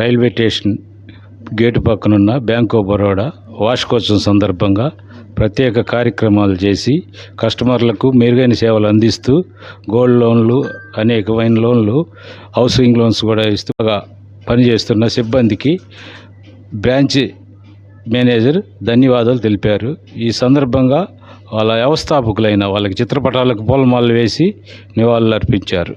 Railway station gate పక్కనున్న bank of Baroda వార్షికోత్సవం సందర్భంగా ప్రత్యేక కార్యక్రమాలు చేసి కస్టమర్లకు మెరుగైన సేవలు అందిస్తూ గోల్డ్ లోన్లు అనేకమైన లోన్లు హౌసింగ్ లోన్స్ కూడా ఇస్తూ పనిచేస్తున్న సిబ్బందికి బ్రాంచ్ మేనేజర్ ధన్యవాదాలు తెలిపారు. ఈ సందర్భంగా వాళ్ళ వ్యవస్థాపకులైన వాళ్ళకి చిత్రపటాలకు పూలమాలలు వేసి నివాళులు అర్పించారు